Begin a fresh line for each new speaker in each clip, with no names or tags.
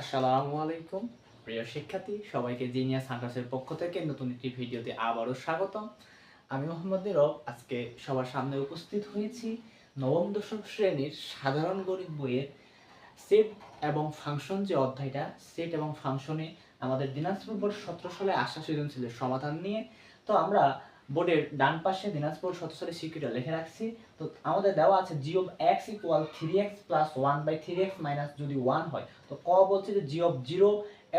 আসসালামু আলাইকুম। প্রিয় শিক্ষার্থী, সবাইকে জিনিয়াস হান্টার্সের পক্ষ থেকে নতুন একটি ভিডিওতে আবারও স্বাগতম। আমি মোহাম্মদ রব আজকে সবার সামনে উপস্থিত হয়েছি নবম, দশম শ্রেণির সাধারণ গণিত বইয়ের সেট এবং ফাংশন যে অধ্যায়টা, সেট এবং ফাংশনে আমাদের দিনাজপুর বোর্ড সতেরো সালে আসা সৃজনশীলের সমাধান নিয়ে। তো আমরা বোর্ডের ডান পাশে দিনাজপুর সালে সিকিউরিটা লিখে রাখছি। তো আমাদের দেওয়া আছে g of x equal three x plus one by three x minus যদি ওয়ান হয়, তো ক বলছে যে জি অফ জিরো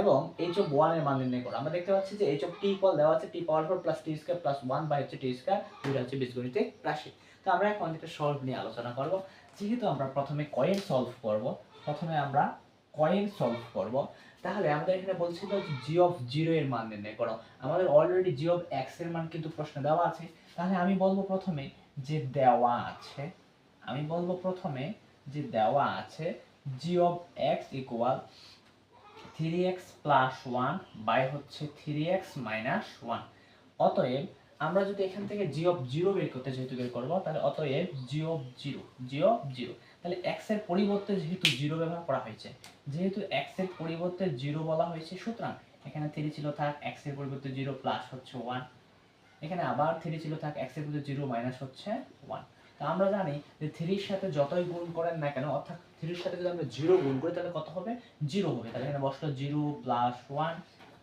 এবং এইচ অফ ওয়ানের মান নির্ণয় করো। আমরা দেখতে পাচ্ছি যে এইচ অফ টি ইকুয়াল দেওয়া আছে t power four plus t square plus one by হচ্ছে টি স্কোয়ার দুইটা হচ্ছে বীজগণিতিক রাশি। তো আমরা এখন এটা সলভ নিয়ে আলোচনা করব। যেহেতু আমরা প্রথমে কয়েন সলভ করব, প্রথমে আমরা কয়েন সলভ করব। তাহলে আমাদের এখানে বলছিল জি অফ জিরো এর মান নির্ণয় করো। আমাদের অলরেডি জি অফ এক্সের মান কিন্তু প্রশ্ন দেওয়া আছে। তাহলে আমি বলব প্রথমে যে দেওয়া আছে, আমি বলব প্রথমে যে দেওয়া আছে g of x equal three x plus one by হচ্ছে থ্রি এক্স মাইনাস ওয়ান অতএব আমরা যদি এখান থেকে জি অফ জিরো বের করতে যেহেতু বের করব, তাহলে অতএব g of zero g of zero তাহলে এক্সের পরিবর্তে যেহেতু জিরো ব্যবহার করা হয়েছে, যেহেতু এক্সের পরিবর্তে জিরো বলা হয়েছে, সুতরাং এখানে থ্রি ছিল থাক এক্সের পরিবর্তে জিরো প্লাস হচ্ছে ওয়ান এখানে আবার থ্রি ছিল থাক এক্সের পরিবর্তে জিরো মাইনাস হচ্ছে ওয়ান তা আমরা জানি যে থ্রির সাথে যতই গুণ করেন না কেন, অর্থাৎ থ্রির সাথে যদি আমরা জিরো গুণ করি, তাহলে কত হবে? জিরো হবে। তাহলে এখানে বসল জিরো প্লাস ওয়ান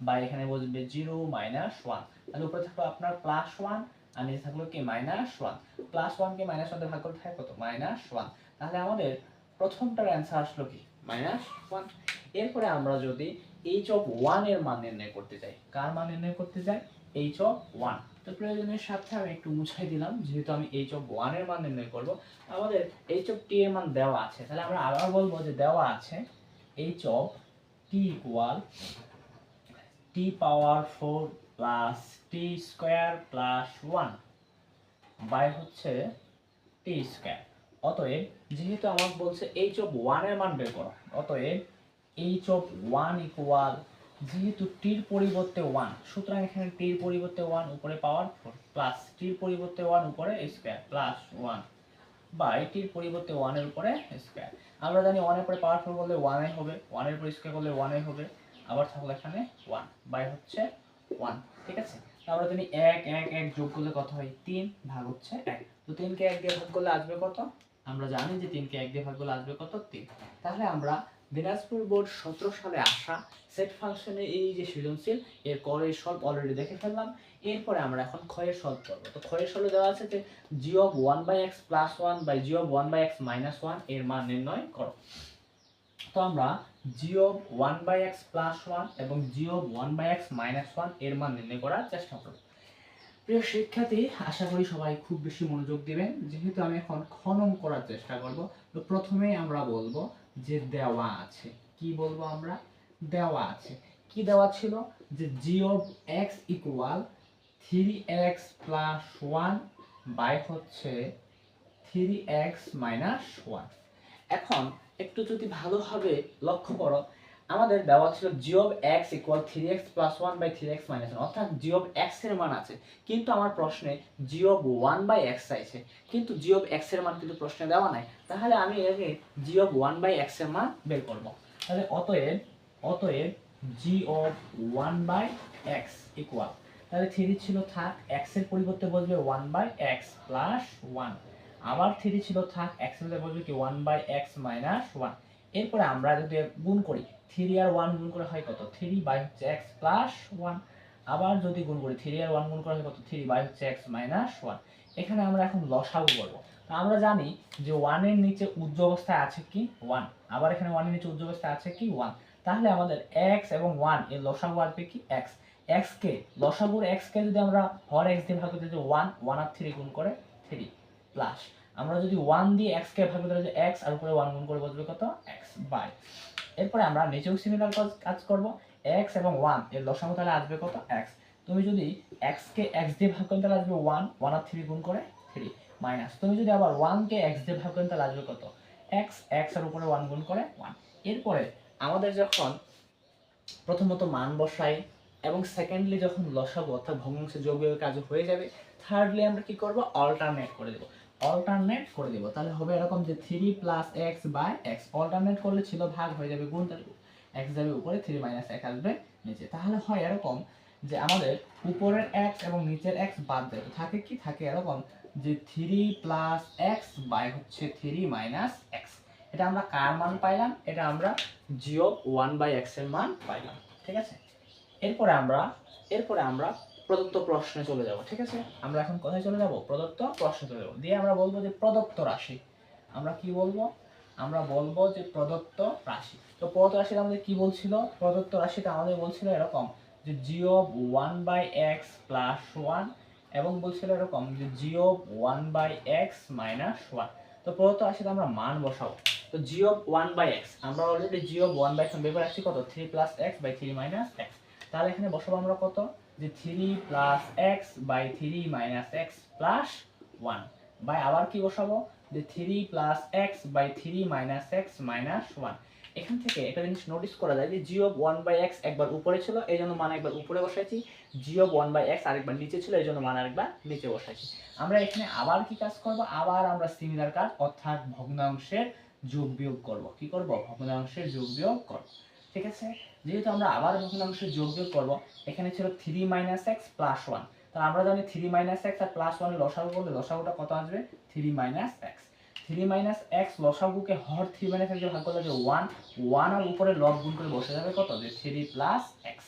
বা এখানে বসবে জিরো মাইনাস ওয়ান তাহলে উপরে থাকল আপনার প্লাস ওয়ান আর নিচে থাকল কি? মাইনাস ওয়ান প্লাস ওয়ানকে মাইনাস ওয়ান ভাগ করতে থাকে কত? মাইনাস ওয়ান তাহলে আমাদের প্রথমটার অ্যান্সার আসলো কি? মাইনাস ওয়ান এরপরে আমরা যদি এইচ অফ ওয়ানের মান নির্ণয় করতে চাই, কার মান নির্ণয় করতে চাই? এইচ অফ ওয়ান তো প্রয়োজনের সাথে আমি একটু মুছাই দিলাম, যেহেতু আমি এইচ অফ ওয়ানের মান নির্ণয় করব। আমাদের এইচ অফ টি এর মান দেওয়া আছে, তাহলে আমরা আবার বলব যে দেওয়া আছে h of t equal t power four plus t square plus one by হচ্ছে টি স্কোয়ার অতএব যেহেতু আমাকে বলছে এইচ অফ ওয়ানের মান বের করো, অতএব এইচ অফ ওয়ান ইকুয়াল যেহেতু টির পরিবর্তে ওয়ান সুতরাং এখানে টির পরিবর্তে ওয়ান উপরে পাওয়ার ফোর প্লাস টির পরিবর্তে ওয়ান উপরে স্কোয়ার প্লাস ওয়ান বাই টির পরিবর্তে ওয়ানের উপরে স্কোয়ার আমরা জানি ওয়ানের পরে পাওয়ার ফোর করলে ওয়ানে হবে ওয়ানের উপরে স্কোয়ার করলে ওয়ানে হবে, আবার থাকল এখানে ওয়ান বাই হচ্ছে ওয়ান ঠিক আছে? আমরা জানি এক এক এক যোগ করলে কত হয়? তিন, ভাগ হচ্ছে এক। তো তিনকে এক দিয়ে ভাগ করলে আসবে কত? আমরা জানি যে তিনকে এক দিয়ে ভাগ করলে আসবে কত? তিন। তাহলে আমরা দিনাজপুর বোর্ড সতেরো সালে আসা সেট ফাংশনের এই যে সৃজনশীল, এর করের সলভ অলরেডি দেখে ফেললাম। এরপরে আমরা এখন ক্ষয়ের সলভ করব। তো ক্ষয়ের সলভ দেওয়া আছে যে g of one by x plus one by g of one by x minus ওয়ানের মান নির্ণয় করো। তো আমরা g of one by x plus one এবং g of one by x minus ওয়ানের মান নির্ণয় করার চেষ্টা করব। প্রিয় শিক্ষার্থী, আশা করি সবাই খুব বেশি মনোযোগ দিবেন। যেহেতু আমি এখন খনন করার চেষ্টা করব, তো প্রথমেই আমরা বলব যে দেওয়া আছে। কি বলব আমরা? দেওয়া আছে। কি দেওয়া ছিল? যে g of x equal three x plus one by হচ্ছে থ্রি এক্স মাইনাস ওয়ান এখন একটু যদি ভালোভাবে লক্ষ্য করো আমাদের দেওয়া ছিল g of x equal three x plus one by three x minus one অর্থাৎ জি অফ এক্সের মান আছে। কিন্তু আমার প্রশ্নে g of one by x চাইছে। কিন্তু জি অফ এক্সের মান কিন্তু প্রশ্নে দেওয়া নাই। তাহলে আমি আগে জি অফ ওয়ান বাই এক্সের মান বের করব। তাহলে অতএব অতএব g of one by x equal তাহলে থ্রি ছিল থাক এক্সের পরিবর্তে বসবে one by x plus one আবার থ্রি ছিল থাক এক্সের বসবে কি? One by x minus one এরপরে আমরা যদি গুণ করি থ্রি আর ওয়ান গুণ করে হয় কত? থ্রি বাই হচ্ছে এক্স প্লাস ওয়ান। আবার যদি গুণ করি, থ্রি আর ওয়ান গুণ করা হয় কত? থ্রি বাই হচ্ছে এক্স মাইনাস ওয়ান। এখানে আমরা এখন লসাগু করব। তো আমরা জানি যে ওয়ানের নিচে উজ্জ অবস্থায় আছে কি? ওয়ান। আবার এখানে ওয়ানের নিচে উজ্জ অবস্থায় আছে কি? ওয়ান। তাহলে আমাদের এক্স এবং ওয়ানের লসাগু আসবে কি? এক্স। এক্স কে, লসাগুর এক্স কে যদি আমরা হর এক্স দিয়ে ভাগ করতে যে ওয়ান ওয়ান আর থ্রি গুণ করে থ্রি প্লাস। আমরা যদি ওয়ান দিয়ে এক্স কে ভাগ করতে যে এক্স, আর উপরে ওয়ান গুণ করে বসবে কত? X by. এরপরে আমরা নিচেও সিমিলার কাজ কাজ করব এক্স এবং ওয়ানের লসাগু তাহলে আসবে কত? এক্স তুমি যদি এক্স কে এক্স দিয়ে ভাগ করতে তাহলে আসবে ওয়ান ওয়ান আর থ্রি গুণ করে থ্রি মাইনাস তুমি যদি আবার ওয়ান কে এক্স দিয়ে ভাগ করেন তাহলে আসবে কত? এক্স এক্সের উপরে ওয়ান গুণ করে ওয়ান এরপরে আমাদের যখন প্রথমত মান বসাই এবং সেকেন্ডলি যখন লসাগু অর্থাৎ ভগ্নাংশ যোগের কাজ হয়ে যাবে থার্ডলি আমরা কি করব? অল্টারনেট করে দেবো। অল্টারনেট করে দেবো। তাহলে হবে এরকম যে three plus x by x alternate করলে ছিল ভাগ হয়ে যাবে গুণ, তাহলে এক্স যাবে উপরে থ্রি মাইনাস এক আসবে নিচে। তাহলে হয় এরকম যে আমাদের উপরের এক্স এবং নিচের এক্স বাদ দেবে থাকে কি? থাকে এরকম যে থ্রি প্লাস এক্স বাই হচ্ছে থ্রি মাইনাস এক্স এটা আমরা কার মান পাইলাম? এটা আমরা জিও ওয়ান বাই এক্সের মান পাইলাম। ঠিক আছে? এরপরে আমরা এরপরে আমরা প্রদত্ত প্রশ্নে চলে যাব, ঠিক আছে? আমরা এখন কোথায় চলে যাব? প্রদত্ত প্রশ্নে চলে যাব। দিয়ে আমরা বলব যে প্রদত্ত রাশি। আমরা কি বলব? আমরা বলব যে প্রদত্ত রাশি। তো প্রদত্ত রাশিটা আমাদের কি বলছিল? প্রদত্ত রাশিটা আমাদের বলছিল এরকম যে Jio one by x plus one এবং বলছিল এরকম যে Jio one by x minus one. তো প্রদত্ত রাশিতে আমরা মান বসাবো। তো জিও ওয়ান বাই এক্স, আমরা অলরেডি জিও ওয়ান বাই এক্স বের রাখছি কত? Three plus x by three minus x. তাহলে এখানে বসাবো আমরা কত? যে three plus x by three minus x plus one. By আবার কি বসাবো? যে three plus x by three minus x minus one. এখান থেকে একটা জিনিস নোটিস করা যায় যে জিও ওয়ান বাই এক্স একবার উপরে ছিল, এই জন্য মান একবার উপরে বসাইছি। জিও ওয়ান বাই এক্স আরেকবার নিচে ছিল, এই জন্য মান আরেকবার নিচে বসাইছি। আমরা এখানে আবার কি কাজ করব? আবার আমরা সিমিলার কাজ অর্থাৎ ভগ্নাংশের যোগ বিয়োগ করব। কি করব? ভগ্নাংশের যোগ বিয়োগ করব। ঠিক আছে? যেহেতু আমরা আবার ভগ্নাংশের যোগ বিয়োগ করব, এখানে ছিল three minus x plus one তাহলে আমরা জানি থ্রি মাইনাস এক্স আর প্লাস ওয়ানের লসাগু করলে লসাগুটা কত আসবে? Three minus x three minus x লসাগুকে হর থ্রি মাইনাস এক্স ভাগ করলে যে ওয়ান ওয়ান আর উপরে লব গুণ করে বসে যাবে কত? যে থ্রি প্লাস এক্স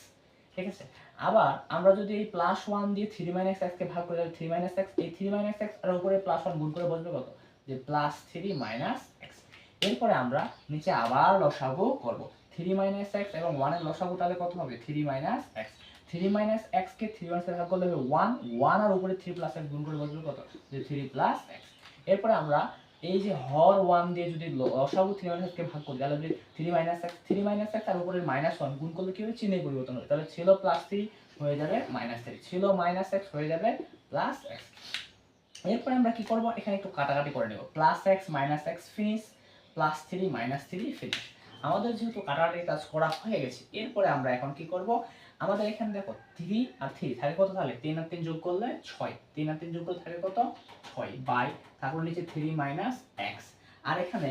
ঠিক আছে? আবার আমরা যদি এই প্লাস ওয়ান দিয়ে থ্রি মাইনাস এক্সকে ভাগ করে থ্রি মাইনাস এক্স এই থ্রি মাইনাস এক্স আর উপরে প্লাস ওয়ান গুণ করে বসবে কত? যে প্লাস থ্রি মাইনাস এক্স এরপরে আমরা নিচে আবার লসাগু করব। থ্রি মাইনাস এক্স এবং ওয়ানের লসাগু তাহলে কত হবে? Three minus x three minus এক্সকে থ্রি মাইনাস ভাগ করলে হবে ওয়ান ওয়ান আর উপরে থ্রি প্লাস এক্স গুণ করে বসবে কত? যে থ্রি প্লাস এক্স এরপরে আমরা এই যে হর ওয়ান দিয়ে যদি লসাগু থ্রি মাইনাস এক্সকে ভাগ করি, তাহলে three minus x three minus x আর উপরে মাইনাস ওয়ান গুণ করলে কি হবে? চিহ্নের পরিবর্তন হবে। তাহলে ছিল প্লাস থ্রি হয়ে যাবে মাইনাস থ্রি ছিল মাইনাস এক্স হয়ে যাবে প্লাস এক্স এরপরে আমরা কি করব? এখানে একটু কাটাকাটি করে নেব। Plus x minus x finish plus three minus three finish আমাদের যেহেতু কাটাকাটির কাজ করা হয়ে গেছে, এরপরে আমরা এখন কি করব? আমাদের এখানে দেখো থ্রি আর থ্রি থাকে কত তাহলে? তিন আর তিন যোগ করলে ছয়। তিন আর তিন যোগ করলে থাকে কত? ছয় বাই, তারপর নিচে থ্রি মাইনাস এক্স আর এখানে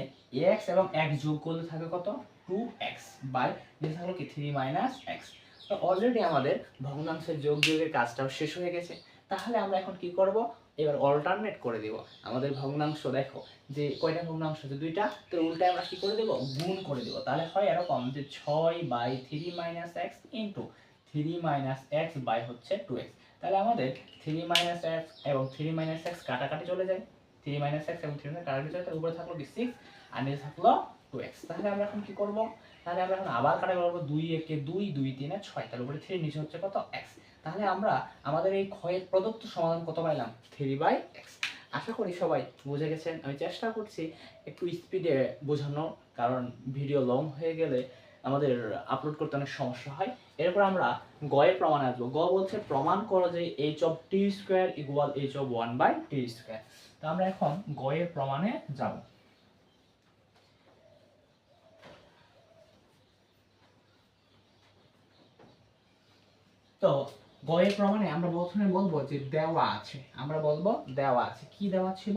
এক্স এবং এক্স যোগ করলে থাকে কত? টু এক্স বাই, নিচে থাকল কি? থ্রি মাইনাস এক্স তো অলরেডি আমাদের ভগ্নাংশের যোগ যোগের কাজটাও শেষ হয়ে গেছে। তাহলে আমরা এখন কি করব? এবার অল্টারনেট করে দেব। আমাদের ভগ্নাংশ দেখো, যে কয়টা ভগ্নাংশ আছে? দুইটা? তো উল্টায় আমরা কি করে দেব? গুণ করে দেব। তাহলে হয় এরকম যে ছয় by three minus x into three minus x by হচ্ছে টু এক্স তাহলে আমাদের থ্রি মাইনাস এক্স এবং থ্রি মাইনাস এক্স কাটাকাটি চলে যায়। থ্রি মাইনাস এক্স এবং থ্রি মাইনাস কাটাকাটি চলে যায়। উপরে থাকল সিক্স আর নিচে থাকল টু এক্স তাহলে আমরা এখন কি করব? তাহলে আমরা এখন আবার কাটাকাটি করব দুই একে দুই দুই তিনে ছয়। তার উপরে থ্রি নিচে হচ্ছে কত? এক্স তাহলে আমরা আমাদের এই ক্ষয়ের প্রদত্ত সমাধান কত পাইলাম? থ্রি বাই এক্স আশা করি সবাই বুঝে গেছেন। আমি চেষ্টা করছি একটু স্পিডে বোঝানোর, কারণ ভিডিও লং হয়ে গেলে আমাদের আপলোড করতে অনেক সমস্যা হয়। এরপর আমরা গয়ের প্রমাণে আসব। গ বলছে প্রমাণ করো যে h of t square equal h of one by t square তো আমরা এখন গয়ের প্রমাণে যাব। তো গয়ের প্রমাণে আমরা প্রথমে বলব যে দেওয়া আছে। আমরা বলব দেওয়া আছে। কি দেওয়া ছিল?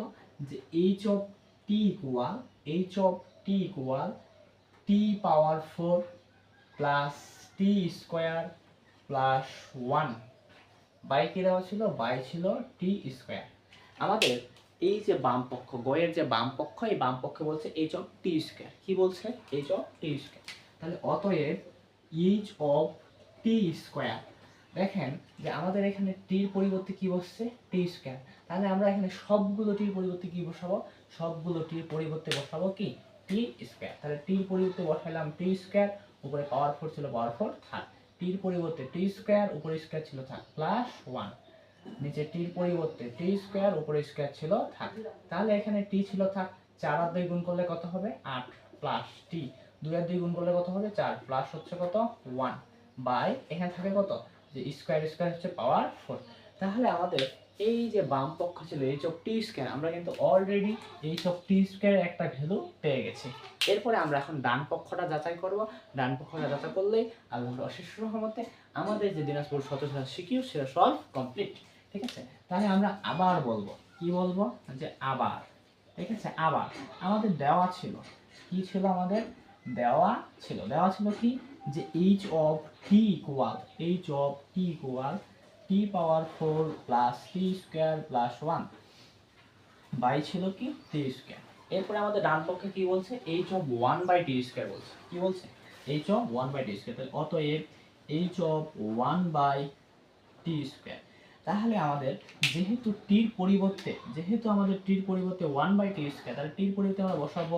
যে h of t equal h of t equal t power four plus t square plus one by কি দেওয়া ছিল? বাই ছিল টি স্কোয়ার আমাদের এই যে বাম পক্ষ গয়ের যে বাম পক্ষ, এই বাম পক্ষে বলছে এইচ অফ টি স্কোয়ার কি বলছে? এইচ অফ টি স্কোয়ার তাহলে অতএব এইচ অফ টি স্কোয়ার দেখেন যে আমাদের এখানে টির পরিবর্তে কি বসছে? টি স্কোয়ার তাহলে আমরা এখানে সবগুলো টির পরিবর্তে কি বসাবো? সবগুলো টির পরিবর্তে বসাবো কি? টি স্কোয়ার তাহলে টির পরিবর্তে বসাইলাম টি স্কোয়ার উপরে পাওয়ার ফোর ছিল পাওয়ার ফোর থাক। টির পরিবর্তে টি স্কোয়ার উপরে স্কোয়ার ছিল থাক প্লাস ওয়ান নিচে টির পরিবর্তে টি স্কোয়ার উপরে স্কোয়ার ছিল থাক। তাহলে এখানে টি ছিল থাক, চার আর দুই গুণ করলে কত হবে? আট প্লাস টি দুই আর দুই গুণ করলে কত হবে? চার। প্লাস হচ্ছে কত? ওয়ান বাই এখানে থাকে কত? যে স্কোয়ার স্কোয়ার হচ্ছে পাওয়ার ফোর তাহলে আমাদের এই যে বাম পক্ষ ছিল এইচ অফ টি স্কোয়ার আমরা কিন্তু already h of t square একটা ভ্যালু পেয়ে গেছি। এরপরে আমরা এখন ডান পক্ষটা যাচাই করব। ডান পক্ষটা যাচাই করলেই আল্লাহর অশেষ রহমতে আমাদের যে দিনাজপুর সতেরো শিখিও সেটা সলভ কমপ্লিট ঠিক আছে? তাহলে আমরা আবার বলব। কি বলব? যে আবার। ঠিক আছে? আবার। আমাদের দেওয়া ছিল। কি ছিল আমাদের? দেওয়া ছিল। দেওয়া ছিল কি? যে h of t equal h of t equal t power four plus t square plus one by ছিল কি? টি স্কোয়ার এরপরে আমাদের ডান পক্ষে কি বলছে? H of one by t square বলছে। কি বলছে? H of one by t square তাহলে অতএব h of one by t square তাহলে আমাদের যেহেতু টির পরিবর্তে, যেহেতু আমাদের টির পরিবর্তে ওয়ান বাই টি স্কোয়ার তাহলে টির পরিবর্তে আমরা বসাবো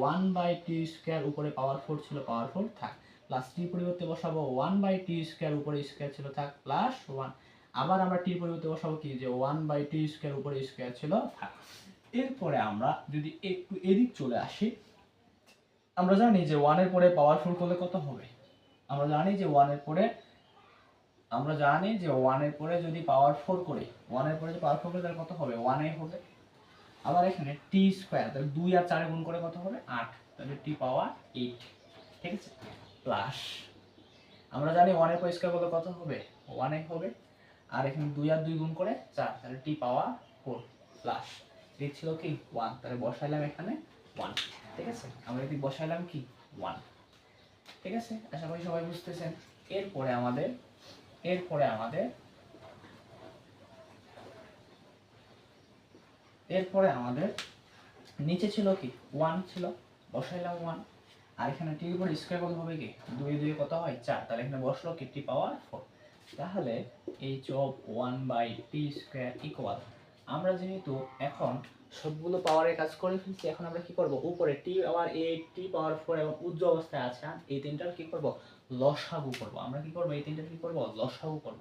ওয়ান বাই টি স্কোয়ার উপরে পাওয়ার ফোর ছিল পাওয়ার ফোর থাক। প্লাস টির পরিবর্তে বসাবো ওয়ান বাই টি স্কোয়ার উপরে স্কোয়ার ছিল থাক প্লাস ওয়ান আবার আমরা টির পরিবর্তে বসাবো কি? যে ওয়ান বাই টি স্কোয়ার উপরে স্কোয়ার ছিল থাক। এরপরে আমরা যদি একটু এদিক চলে আসি, আমরা জানি যে ওয়ানের পরে পাওয়ারফুল করলে কত হবে? আমরা জানি যে ওয়ানের পরে, আমরা জানি যে ওয়ানের পরে যদি পাওয়ার ফোর করি ওয়ানের পরে যদি পাওয়ার ফোর করি, তাহলে কত হবে? ওয়ানে হবে। আবার এখানে টি স্কোয়ার তাহলে দুই আর চারে গুণ করে কত হবে? আট। তাহলে টি পাওয়ার এইট ঠিক আছে? প্লাস আমরা জানি ওয়ানের পর স্কোয়ার করলে কত হবে? ওয়ানে হবে। আর এখানে দুই আর দুই গুণ করে চার, তাহলে টি পাওয়ার ফোর প্লাস এদিক ছিল কি? ওয়ান তাহলে বসাইলাম এখানে ওয়ান ঠিক আছে? আমরা এদিক বসাইলাম কি? ওয়ান ঠিক আছে? আশা করি সবাই বুঝতেছেন। এরপরে আমাদের এরপরে আমাদের এরপরে আমাদের, নিচে ছিল কি? ওয়ান ছিল, বসাইলাম ওয়ান আর এখানে টির উপর স্কোয়ার কত হবে কি? দুই দুই কত হয়? চার। তাহলে এখানে বসল কি? টি পাওয়ার ফোর তাহলে h of one by t square equal আমরা যেহেতু এখন সবগুলো পাওয়ারের কাজ করে ফেলছি, এখন আমরা কি করব? উপরে টি পাওয়ার এইট টি পাওয়ার ফোর এবং উজ্জ অবস্থায় আছে এই তিনটার কি করব? লসাগু করব। আমরা কি করব? এই তিনটার কি করব? লসাগু করব।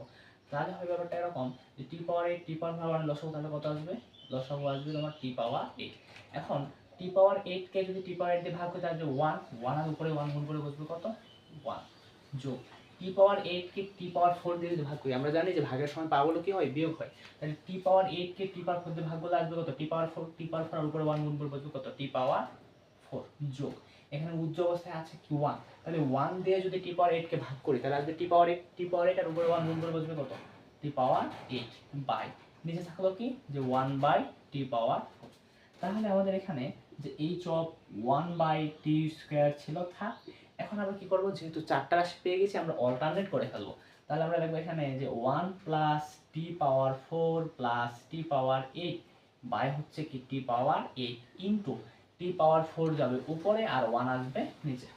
তাহলে হবে ব্যাপারটা এরকম যে টি পাওয়ার এইট টি পাওয়ার পাওয়ার লসাগু তাহলে কত আসবে? লসাগু আসবে তোমার টি পাওয়ার এইট এখন টি পাওয়ার এইট কে যদি টি পাওয়ার এইট দিয়ে ভাগ করে তাহলে ওয়ান ওয়ানের উপরে ওয়ান গুণ করে বসবে কত ওয়ান যোগ টি পাওয়ার এইট কে টি পাওয়ার ফোর দিয়ে যদি ভাগ করি আমরা জানি যে ভাগের সময় পাওয়াগুলো কি হয় বিয়োগ হয় তাহলে টি পাওয়ার এইট কে টি পাওয়ার ফোর দিয়ে ভাগ করলে আসবে কত t power four t power four উপরে ওয়ান গুণ করে বসবে কত টি পাওয়ার ফোর যোগ এখানে উজ্জ অবস্থায় আছে কি ওয়ান তাহলে ওয়ান দিয়ে যদি টি পাওয়ার এইট কে ভাগ করি তাহলে আসবে টি পাওয়ার এইট টি পাওয়ার এইট আর উপরে ওয়ান গুণ করে বসবে কত টি পাওয়ার এইট বাই নিচে থাকল কি যে ওয়ান বাই টি পাওয়ার তাহলে আমাদের এখানে যে h of one by t square ছিল থাক এখন আমরা কি করব? যেহেতু চারটা রাশি পেয়ে গেছি, আমরা অল্টারনেট করে ফেলব। তাহলে আমরা লিখব এখানে যে one plus t power four plus t power eight by হচ্ছে কি t power eight into t power four যাবে উপরে আর ওয়ান আসবে নিচে।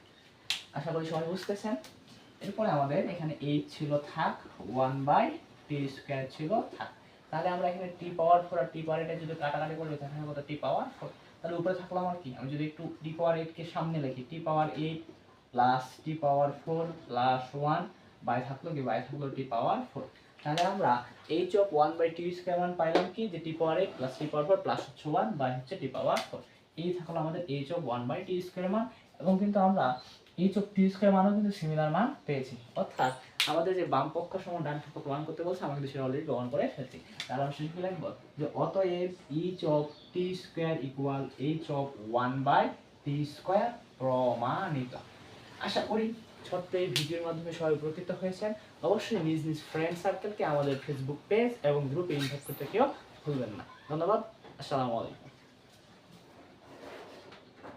আশা করি সবাই বুঝতেছেন? এরপরে আমাদের এখানে এইট ছিল থাক ওয়ান বাই টি স্কোয়ার ছিল থাক। তাহলে আমরা এখানে টি পাওয়ার ফোর আর টি পাওয়ার এইটা যদি কাটাকাটি করি, তাহলে কত টি পাওয়ার ফোর তাহলে উপরে থাকলাম আর কি। আমি যদি একটু টি পাওয়ার এইটকে সামনে লিখি t power eight plus t power four plus one by থাকল কি? বাই থাকল টি পাওয়ার ফোর তাহলে আমরা h of one by t square পাইলাম কি? যে t power eight plus t power four plus হচ্ছে ওয়ান বাই হচ্ছে টি পাওয়ার ফোর এই থাকল আমাদের h of one by t square এবং কিন্তু আমরা এইচ অফ টি স্কোয়ার মানও কিন্তু সিমিলার মান পেয়েছি। অর্থাৎ আমাদের যে বাম পক্ষ সমান ডান পক্ষ প্রমাণ করতে বলছে, আমরা কিন্তু সেটা অলরেডি প্রমাণ করে ফেলছি। তাহলে আমরা শেষ লিখব যে অতএব h of t square equal h of one by t square প্রমাণিত। আশা করি ছোট্ট এই ভিডিওর মাধ্যমে সবাই উপকৃত হয়েছেন। অবশ্যই নিজ নিজ ফ্রেন্ড সার্কেলকে আমাদের ফেসবুক পেজ এবং গ্রুপে ইনভাইট করতে কেউ ভুলবেন না। ধন্যবাদ, আসসালামু আলাইকুম।